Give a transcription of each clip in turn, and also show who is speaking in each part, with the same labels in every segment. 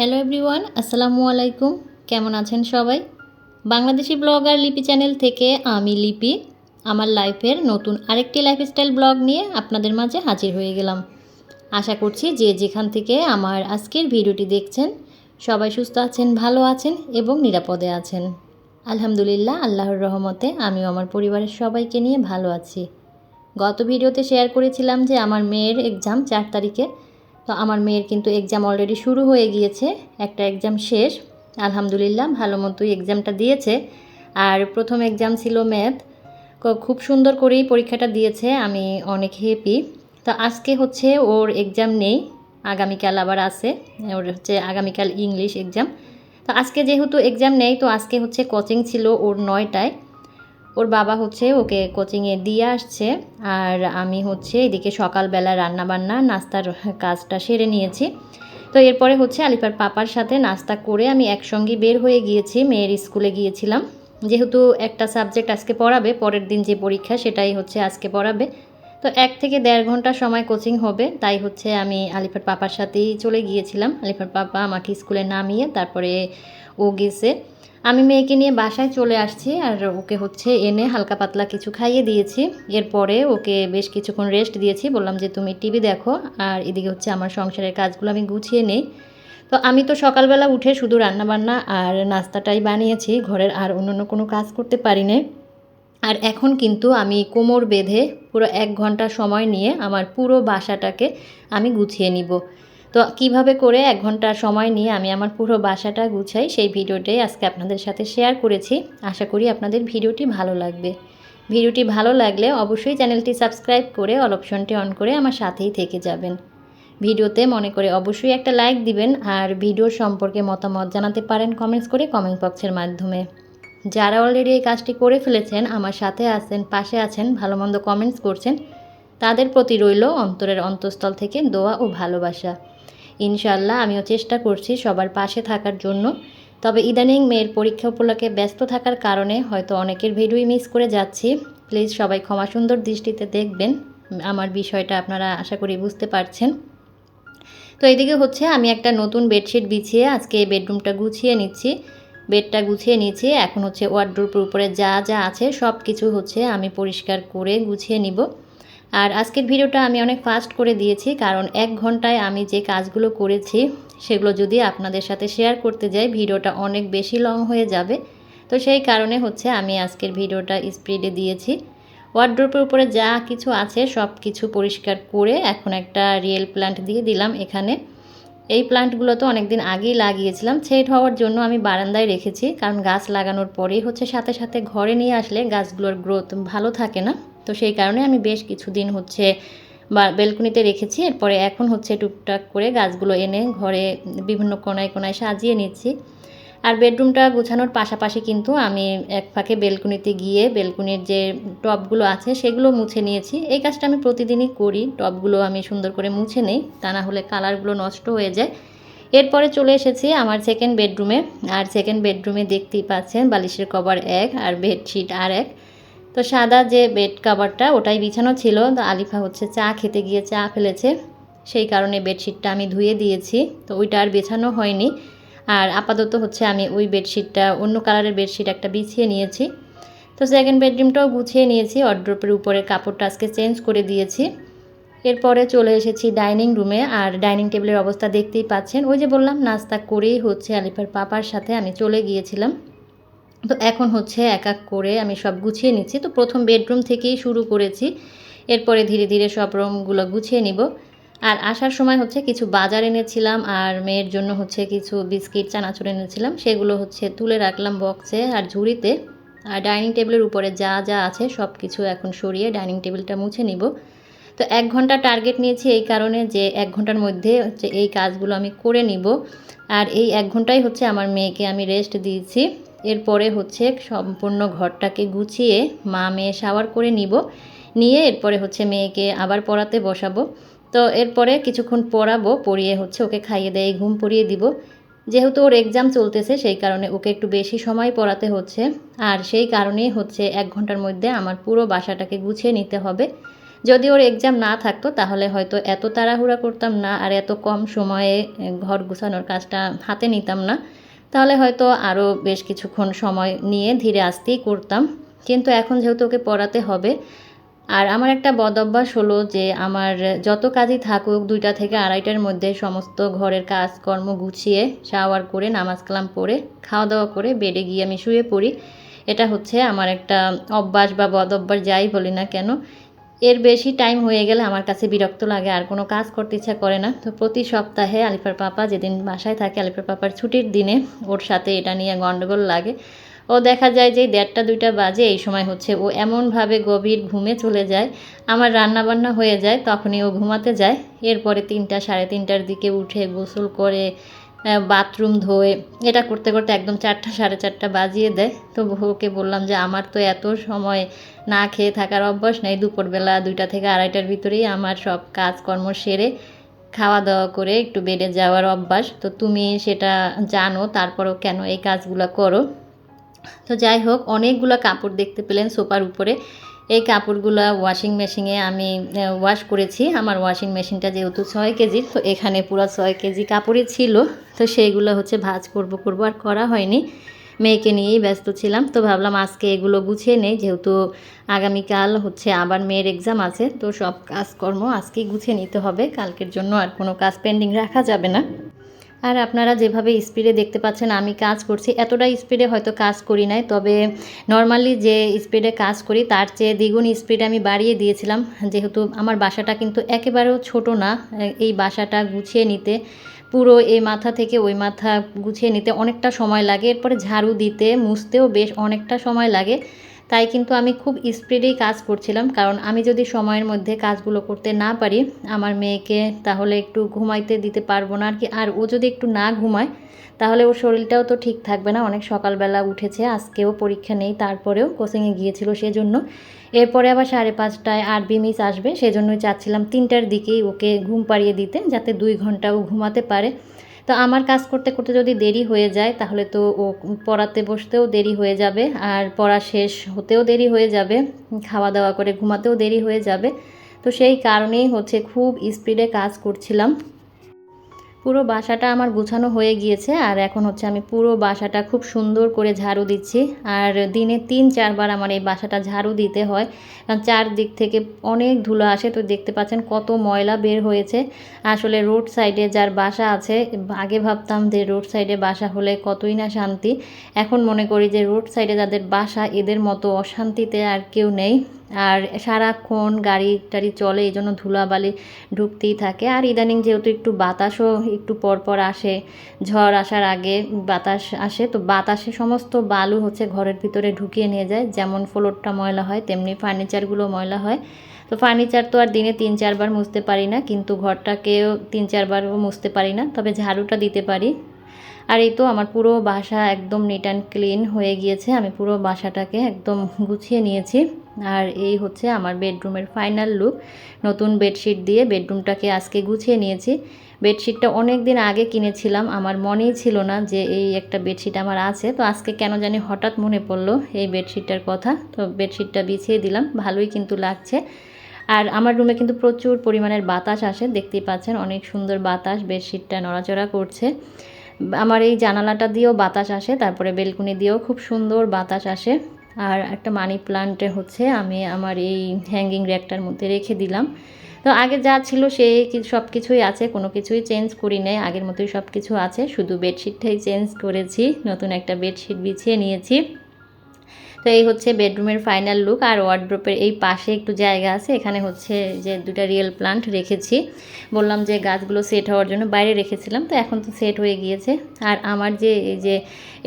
Speaker 1: Hello everyone, আসসালামু আলাইকুম। কেমন আছেন সবাই? বাংলাদেশি ব্লগার লিপি চ্যানেল থেকে আমি লিপি। আমার লাইফের নতুন আরেকটি লাইফস্টাইল ব্লগ নিয়ে আপনাদের মাঝে হাজির হয়ে গেলাম। আশা করছি যে যেখান থেকে আমার আজকের ভিডিওটি দেখছেন, সবাই সুস্থ আছেন, ভালো আছেন এবং নিরাপদে আছেন। আলহামদুলিল্লাহ, আল্লাহর রহমতে আমিও আমার পরিবারের সবাইকে নিয়ে ভালো আছি। গত ভিডিওতে শেয়ার করেছিলাম যে আমার মেয়ের এক্সাম চার তারিখে। তো আমার মেয়ের কিন্তু এক্সাম অলরেডি শুরু হয়ে গিয়েছে, একটা এক্সাম শেষ। আলহামদুলিল্লাহ, ভালো মতোই এক্সামটা দিয়েছে। আর প্রথম এক্সাম ছিল ম্যাথ খুব সুন্দর করেই পরীক্ষাটা দিয়েছে, আমি অনেক হ্যাপি তো আজকে হচ্ছে ওর এক্সাম নেই, আগামীকাল আবার আছে, ওর হচ্ছে আগামীকাল ইংলিশ এক্সাম তো আজকে যেহেতু এক্সাম নেই, তো আজকে হচ্ছে কোচিং ছিল ওর নয়টায়। ওর বাবা হচ্ছে ওকে কোচিংয়ে দিয়ে আসছে আর আমি হচ্ছে এদিকে সকালবেলা রান্নাবান্না, নাস্তার কাজটা সেরে নিয়েছি। তো এরপরে হচ্ছে আলিফার পাপার সাথে নাস্তা করে আমি একসঙ্গে বের হয়ে গিয়েছি, মেয়ের স্কুলে গিয়েছিলাম। যেহেতু একটা সাবজেক্ট আজকে পড়াবে, পরের দিন যে পরীক্ষা সেটাই হচ্ছে আজকে পড়াবে। তো এক থেকে দেড় ঘণ্টা সময় কোচিং হবে, তাই হচ্ছে আমি আলিফার পাপার সাথেই চলে গিয়েছিলাম। আলিফার পাপা আমাকে স্কুলে নামিয়ে তারপরে ও গেছে। আমি মেয়েকে নিয়ে বাসায় চলে আসছি আর ওকে হচ্ছে এনে হালকা পাতলা কিছু খাইয়ে দিয়েছি। এরপরে ওকে বেশ কিছুক্ষণ রেস্ট দিয়েছি। বললাম যে, তুমি টিভি দেখো আর এদিকে হচ্ছে আমার সংসারের কাজগুলো আমি গুছিয়ে নেই। তো আমি তো সকালবেলা উঠে শুধু রান্নাবান্না আর নাস্তাটাই বানিয়েছি। ঘরের আর অন্য অন্য কোনো কাজ করতে পারি না আর এখন কিন্তু আমি কোমর বেঁধে পুরো এক ঘণ্টা সময় নিয়ে আমার পুরো বাসাটাকে আমি গুছিয়ে নিব। তো কীভাবে করে এক ঘণ্টা সময় নিয়ে আমি আমার পুরো বাসাটা গুছাই, সেই ভিডিওটাই আজকে আপনাদের সাথে শেয়ার করেছি। আশা করি আপনাদের ভিডিওটি ভালো লাগবে। ভিডিওটি ভালো লাগলে অবশ্যই চ্যানেলটি সাবস্ক্রাইব করে অল অপশনটি অন করে আমার সাথেই থেকে যাবেন। ভিডিওতে মনে করে অবশ্যই একটা লাইক দিবেন আর ভিডিও সম্পর্কে মতামত জানাতে পারেন কমেন্টস করে কমেন্ট বক্সের মাধ্যমে। যারা অলরেডি এই কাজটি করে ফেলেছেন, আমার সাথে আছেন, পাশে আছেন, ভালো মন্দ কমেন্টস করছেন, তাদের প্রতি রইল অন্তরের অন্তঃস্থল থেকে দোয়া ও ভালোবাসা। ইনশাল্লাহ আমিও চেষ্টা করছি সবার পাশে থাকার জন্য। তবে ইদানিং মেয়ের পরীক্ষা উপলক্ষে ব্যস্ত থাকার কারণে হয়তো অনেকের ভিডিওই মিস করে যাচ্ছি। প্লিজ সবাই ক্ষমা সুন্দর দৃষ্টিতে দেখবেন। আমার বিষয়টা আপনারা আশা করি বুঝতে পারছেন। তো এদিকে হচ্ছে আমি একটা নতুন বেডশিট বিছিয়ে আজকে বেডরুমটা গুছিয়ে নিচ্ছি। বেডটা গুছিয়ে নিচ্ছি এখন হচ্ছে ওয়ার্ড্রোপের উপরে যা যা আছে সব কিছু হচ্ছে আমি পরিষ্কার করে গুছিয়ে নিব। আর আজকের ভিডিওটা আমি অনেক ফাস্ট করে দিয়েছি, কারণ এক ঘন্টায় আমি যে কাজগুলো করেছি, সেগুলো যদি আপনাদের সাথে শেয়ার করতে যাই, ভিডিওটা অনেক বেশি লং হয়ে যাবে। তো সেই কারণে হচ্ছে আমি আজকের ভিডিওটা স্পিডে দিয়েছি। ওয়ার্ড্রোপের উপরে যা কিছু আছে, সব কিছু পরিষ্কার করে এখন একটা রিয়েল প্ল্যান্ট দিয়ে দিলাম এখানে। এই প্লান্টগুলো তো অনেক দিন আগেই লাগিয়েছিলাম সেট হওয়ার জন্য আমি বারান্দায় রেখেছি, কারণ গাছ লাগানোর পরেই হচ্ছে সাথে সাথে ঘরে নিয়ে আসলে গাছগুলোর গ্রোথ ভালো থাকে না। তো সেই কারণে আমি বেশ কিছুদিন হচ্ছে বা বেলকুনিতে রেখেছি, এরপরে এখন হচ্ছে টুকটাক করে গাছগুলো এনে ঘরে বিভিন্ন কোনায় কোনায় সাজিয়ে নিচ্ছি। আর বেডরুমটা গোছানোর পাশাপাশি কিন্তু আমি এক ফাঁকে বেলকুনিতে গিয়ে বেলকুনির যে টবগুলো আছে সেগুলো মুছে নিয়েছি। এই কাজটা আমি প্রতিদিনই করি, টবগুলো আমি সুন্দর করে মুছে নেই, তা না হলে কালারগুলো নষ্ট হয়ে যায়। এরপরে চলে এসেছি আমার সেকেন্ড বেডরুমে আর সেকেন্ড বেডরুমে দেখতেই পাচ্ছেন বালিশের কভার এক আর বেডশিট আর এক। তো সাদা যে বেড কাভারটা, ওটাই বিছানো ছিল। তো আলিফা হচ্ছে চা খেতে গিয়ে চা ফেলেছে। সেই কারণে বেডশিটটা আমি ধুয়ে দিয়েছি। তো ওইটা আর বেছানো হয়নি। আর আপাতত হচ্ছে আমি ওই বেডশিটটা, অন্য কালারের বেডশিট একটা বিছিয়ে নিয়েছি। তো সেকেন্ড বেডরুমটাও গুছিয়ে নিয়েছি। অড্রপের উপরে কাপড়টা আজকে চেঞ্জ করে দিয়েছি। এরপরে চলে এসেছি ডাইনিং রুমে আর ডাইনিং টেবিলের অবস্থা দেখতেই পাচ্ছেন। ওই যে বললাম, নাস্তা করেই হচ্ছে আলিফার পাপার সাথে আমি চলে গিয়েছিলাম। তো এখন হচ্ছে এক এক করে আমি সব গুছিয়ে নিচ্ছি। তো প্রথম বেডরুম থেকেই শুরু করেছি। এরপরে ধীরে ধীরে সব রুমগুলো গুছিয়ে নিব। আর আসার সময় হচ্ছে কিছু বাজার এনেছিলাম আর মেয়ের জন্য হচ্ছে কিছু বিস্কিট, চানাচুর এনেছিলাম। সেগুলো হচ্ছে তুলে রাখলাম বক্সে আর ঝুড়িতে। আর ডাইনিং টেবিলের উপরে যা যা আছে সব কিছু এখন সরিয়ে ডাইনিং টেবিলটা মুছে নিব। তো এক ঘণ্টা টার্গেট নিয়েছি এই কারণে যে এক ঘণ্টার মধ্যে হচ্ছে এই কাজগুলো আমি করে নিব। আর এই এক ঘন্টাই হচ্ছে আমার মেয়েকে আমি রেস্ট দিয়েছি। এরপরে হচ্ছে সম্পূর্ণ ঘরটাকে গুছিয়ে মা মেয়ে শাওয়ার করে নিব। নিয়ে এরপরে হচ্ছে মেয়েকে আবার পড়াতে বসাবো। তো এরপরে কিছুক্ষণ পড়াবো, পড়িয়ে হচ্ছে ওকে খাইয়ে দেয় ঘুম পড়িয়ে দিব। যেহেতু ওর এক্সাম চলতেছে, সেই কারণে ওকে একটু বেশি সময় পড়াতে হচ্ছে। আর সেই কারণেই হচ্ছে এক ঘণ্টার মধ্যে আমার পুরো বাসাটাকে গুছিয়ে নিতে হবে। যদি ওর এক্সাম না থাকতো, তাহলে হয়তো এত তাড়াহুড়া করতাম না আর এত কম সময়ে ঘর গুছানোর কাজটা হাতে নিতাম না। তাহলে হয়তো আরও বেশ কিছুক্ষণ সময় নিয়ে ধীরে আসতেই করতাম। কিন্তু এখন যেহেতু ওকে পড়াতে হবে, আর আমার একটা বদ অভ্যাস হলো যে আমার যত কাজই থাকুক, দুইটা থেকে আড়াইটার মধ্যে সমস্ত ঘরের কাজকর্ম গুছিয়ে শাওয়ার করে, নামাজ কালাম পড়ে খাওয়া দাওয়া করে বেডে গিয়ে আমি শুয়ে পড়ি। এটা হচ্ছে আমার একটা অভ্যাস বা বদ অভ্যাস, যাই বলি না কেন। এর বেশি টাইম হয়ে গেলে আমার কাছে বিরক্ত লাগে, আর কোনো কাজ করতে ইচ্ছা করে না। তো প্রতি সপ্তাহে আলিফার পাপা যেদিন বাসায় থাকে, আলিফার পাপার ছুটির দিনে ওর সাথে এটা নিয়ে গণ্ডগোল লাগে। ও দেখা যায় যে দেড়টা, দুইটা বাজে, এই সময় হচ্ছে ও এমনভাবে গভীর ঘুমে চলে যায়। আমার রান্না বান্না হয়ে যায়, তখনই ও ঘুমাতে যায়। এরপরে তিনটা, সাড়ে তিনটার দিকে উঠে গোসল করে বাথরুম ধোয়ে, এটা করতে করতে একদম চারটা, সাড়ে চারটা বাজিয়ে দেয়। তো ওকে বললাম যে, আমার তো এত সময় না খেয়ে থাকার অভ্যাস নেই। দুপুরবেলা দুইটা থেকে আড়াইটার ভিতরেই আমার সব কাজকর্ম সেরে খাওয়া দাওয়া করে একটু বেডে যাওয়ার অভ্যাস। তো তুমি সেটা জানো, তারপরও কেন এই কাজগুলো করো? তো যাই হোক, অনেকগুলো কাপড় দেখতে পেলেন সোফার উপরে। এই কাপড়গুলো ওয়াশিং মেশিনে আমি ওয়াশ করেছি। আমার ওয়াশিং মেশিনটা যেহেতু ছয় কেজি, তো এখানে পুরো ছয় কেজি কাপড়ই ছিল। তো সেইগুলো হচ্ছে ভাজ করব করব, আর করা হয়নি। মেয়েকে নিয়েই ব্যস্ত ছিলাম, তো ভাবলাম আজকে এগুলো গুছিয়ে নেই। যেহেতু আগামীকাল হচ্ছে আবার মেয়ের এক্সাম আছে, তো সব কাজকর্ম আজকেই গুছিয়ে নিতে হবে। কালকের জন্য আর কোনো কাজ পেন্ডিং রাখা যাবে না। আর আপনারা যেভাবে স্পিডে দেখতে পাচ্ছেন, আমি কাজ করছি। এতটা স্পিডে হয়তো কাজ করি নাই, তবে নর্মালি যে স্পিডে কাজ করি, তার চেয়ে দ্বিগুণ স্পিডে আমি বাড়িয়ে দিয়েছিলাম। যেহেতু আমার বাসাটা কিন্তু একেবারেও ছোট না এই বাসাটা গুছিয়ে নিতে, পুরো এই মাথা থেকে ওই মাথা গুছিয়ে নিতে অনেকটা সময় লাগে। এরপরে ঝাড়ু দিতে, মুছতেও বেশ অনেকটা সময় লাগে। তাই কিন্তু আমি খুব স্পিডেই কাজ করছিলাম, কারণ আমি যদি সময়ের মধ্যে কাজগুলো করতে না পারি, আমার মেয়েকে তাহলে একটু ঘুমাইতে দিতে পারব না আর কি আর ও যদি একটু না ঘুমায়, তাহলে ওর শরীরটাও তো ঠিক থাকবে না। অনেক সকালবেলা উঠেছে, আজকেও পরীক্ষা নেই, তারপরেও কোচিংয়ে গিয়েছিল সেজন্য। এরপরে আবার সাড়ে পাঁচটায় আরবি মিস আসবে, সেজন্যই চাচ্ছিলাম তিনটার দিকেই ওকে ঘুম পাড়িয়ে দিতে, যাতে দুই ঘণ্টা ও ঘুমাতে পারে। তো আমার কাজ করতে করতে যদি দেরি হয়ে যায়, তাহলে তো ও পড়াতে বসতেও দেরি হয়ে যাবে, আর পড়া শেষ হতেও দেরি হয়ে যাবে খাওয়া দাওয়া করে ঘুমাতেও দেরি হয়ে যাবে। তো সেই কারণেই হচ্ছে খুব স্পিডে কাজ করছিলাম। পুরো বাসাটা আমার গুছানো হয়ে গিয়েছে আর এখন হচ্ছে আমি পুরো বাসাটা খুব সুন্দর করে ঝাড়ু দিচ্ছি। আর দিনে তিন, চারবার আমার এই বাসাটা ঝাড়ু দিতে হয়। কারণ চারদিক থেকে অনেক ধুলো আসে, তো দেখতে পাচ্ছেন কত ময়লা বের হয়েছে। আসলে রোড সাইডে যার বাসা আছে, আগে ভাবতাম যে রোড সাইডে বাসা হলে কতই না শান্তি। এখন মনে করি যে রোড সাইডে যাদের বাসা, এদের মতো অশান্তিতে আর কেউ নেই। আর সারাক্ষণ গাড়ি টাড়ি চলে, এই জন্য ধুলাবালি ঢুকতেই থাকে। আর ইদানিং যেহেতু একটু বাতাসও একটু পরপর আসে, ঝড় আসার আগে বাতাস আসে, তো বাতাসে সমস্ত বালু হচ্ছে ঘরের ভিতরে ঢুকিয়ে নিয়ে যায়। যেমন ফ্লোরটা ময়লা হয়, তেমনি ফার্নিচারগুলো ময়লা হয়। তো ফার্নিচার তো আর দিনে তিন চারবার মুছতে পারি না, কিন্তু ঘরটাকেও তিন চারবারও মুছতে পারি না, তবে ঝাড়ুটা দিতে পারি। আর এই তো আমার পুরো বাসা একদম নিট অ্যান্ড ক্লিন হয়ে গিয়েছে, আমি পুরো বাসাটাকে একদম গুছিয়ে নিয়েছি। আর এই হচ্ছে আমার বেডরুমের ফাইনাল লুক। নতুন বেডশিট দিয়ে বেডরুমটাকে আজকে গুছিয়ে নিয়েছি। বেডশিটটা অনেক দিন আগে কিনেছিলাম, আমার মনেই ছিল না যে এই একটা বেডশিট আমার আছে। তো আজকে কেন জানি হঠাৎ মনে পড়ল এই বেডশিটটার কথা। তো বেডশিটটা বিছিয়ে দিলাম, ভালোই কিন্তু লাগছে। আর আমার রুমে কিন্তু প্রচুর পরিমাণের বাতাস আসে, দেখতেই পাচ্ছেন অনেক সুন্দর বাতাস, বেডশিটটা নড়াচড়া করছে। আমার এই জানালাটা দিয়েও বাতাস আসে, তারপরে বেলকুনি দিয়েও খুব সুন্দর বাতাস আসে। আর একটা মানি প্লান্টে হচ্ছে আমি আমার এই হ্যাঙ্গিং র্যাকটার মধ্যে রেখে দিলাম। তো আগে যা ছিল সে সব কিছুই আছে, কোনো কিছুই চেঞ্জ করি নাই, আগের মতোই সব কিছু আছে। শুধু বেডশিটটাই চেঞ্জ করেছি, নতুন একটা বেডশিট বিছিয়ে নিয়েছি। তো এই হচ্ছে বেডরুমের ফাইনাল লুক আর ওয়ার্ড্রোপের এই পাশে একটু জায়গা আছে। এখানে হচ্ছে যে দুটা রিয়েল প্লান্ট রেখেছি। বললাম যে গাছগুলো সেট হওয়ার জন্য বাইরে রেখেছিলাম, তো এখন তো সেট হয়ে গিয়েছে। আর আমার যে এই যে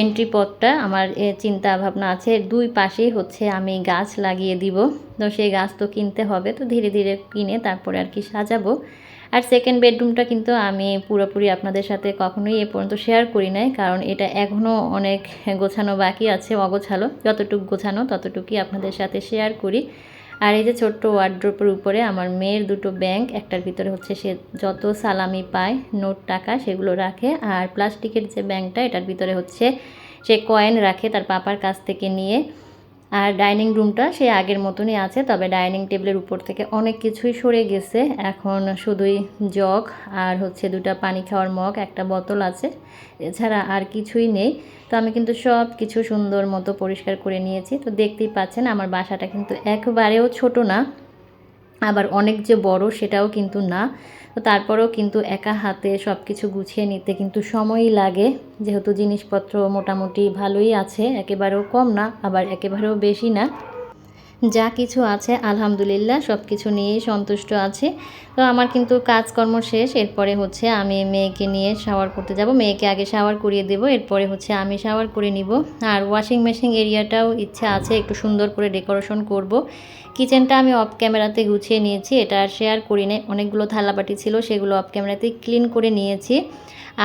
Speaker 1: এন্ট্রি পথটা, আমার চিন্তা ভাবনা আছে, দুই পাশেই হচ্ছে আমি গাছ লাগিয়ে দিব। তো সেই গাছ তো কিনতে হবে, তো ধীরে ধীরে কিনে তারপরে আর কি সাজাবো। আর সেকেন্ড বেডরুমটা কিন্তু আমি পুরোপুরি আপনাদের সাথে কখনোই এ পর্যন্ত শেয়ার করি নাই, কারণ এটা এখনও অনেক গোছানো বাকি আছে, অগোছালো। যতটুকু গোছানো, ততটুকুই আপনাদের সাথে শেয়ার করি। আর এই যে ছোট্ট ওয়ার্ড্রোপের উপরে আমার মেয়ের দুটো ব্যাংক একটার ভিতরে হচ্ছে সে যত সালামি পায়, নোট টাকা, সেগুলো রাখে। আর প্লাস্টিকের যে ব্যাংকটা এটার ভিতরে হচ্ছে সে কয়েন রাখে তার পাপার কাছ থেকে নিয়ে। আর ডাইনিং রুমটা সে আগের মতনই আছে, তবে ডাইনিং টেবিলের উপর থেকে অনেক কিছুই সরে গেছে। এখন শুধুই জগ আর হচ্ছে দুটা পানি খাওয়ার মগ, একটা বোতল আছে, এছাড়া আর কিছুই নেই। তো আমি কিন্তু সব কিছু সুন্দর মতো পরিষ্কার করে নিয়েছি। তো দেখতেই পাচ্ছেন আমার বাসাটা কিন্তু একবারেও ছোট না, আবার অনেক যে বড় সেটাও কিন্তু না। তো তারপরেও কিন্তু একা হাতে সব কিছু গুছিয়ে নিতে কিন্তু সময়ই লাগে। যেহেতু জিনিসপত্র মোটামুটি ভালোই আছে, একেবারেও কম না, আবার একেবারেও বেশি না। যা কিছু আছে, আলহামদুলিল্লাহ সব কিছু নিয়েই সন্তুষ্ট আছি। তো আমার কিন্তু কাজকর্ম শেষ, এরপরে হচ্ছে আমি মেয়েকে নিয়ে শাওয়ার করতে যাব। মেয়েকে আগে শাওয়ার করিয়ে দেব, এরপরে হচ্ছে আমি শাওয়ার করে নিব। আর ওয়াশিং মেশিন এরিয়াটাও ইচ্ছা আছে, একটু সুন্দর করে ডেকোরেশন করব। কিচেনটা আমি অফ ক্যামেরাতে গুছিয়ে নিয়েছি, এটা শেয়ার করি নাই অনেকগুলো থালাবাটি ছিল, সেগুলো অফ ক্যামেরাতেই ক্লিন করে নিয়েছি।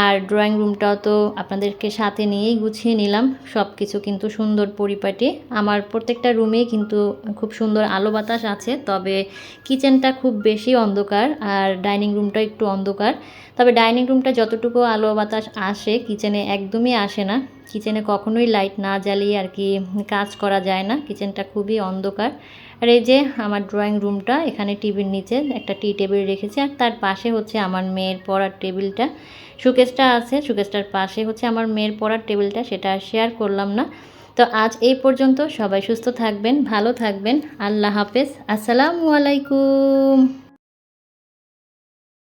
Speaker 1: আর ড্রয়িং রুমটাও তো আপনাদেরকে সাথে নিয়েই গুছিয়ে নিলাম। সব কিছু কিন্তু সুন্দর পরিপাটি। আমার প্রত্যেকটা রুমেই কিন্তু খুব সুন্দর আলো বাতাস আছে, তবে কিচেনটা খুব বেশি অন্ধকার আর ডাইনিং রুমটা একটু অন্ধকার। তবে ডাইনিং রুমটা যতটুকু আলো বাতাস আসে কিচেনে একদমই আসে না। কিচেনে কখনোই লাইট না জ্বালিয়ে আর কি কাজ করা যায় না। কিচেনটা খুবই অন্ধকার। আর এই যে আমার ড্রয়িং রুমটা, এখানে টিভির নিচে একটা টি টেবিল রেখেছি আর তার পাশে হচ্ছে আমার মেয়ের পড়ার টেবিলটা। সুকেশটা আছে সুকেশটার পাশে হচ্ছে আমার মেয়ের পড়ার টেবিলটা, সেটা শেয়ার করলাম না। তো আজ এই পর্যন্ত সবাই সুস্থ থাকবেন, ভালো থাকবেন। আল্লাহ হাফেজ। আসসালামু আলাইকুম।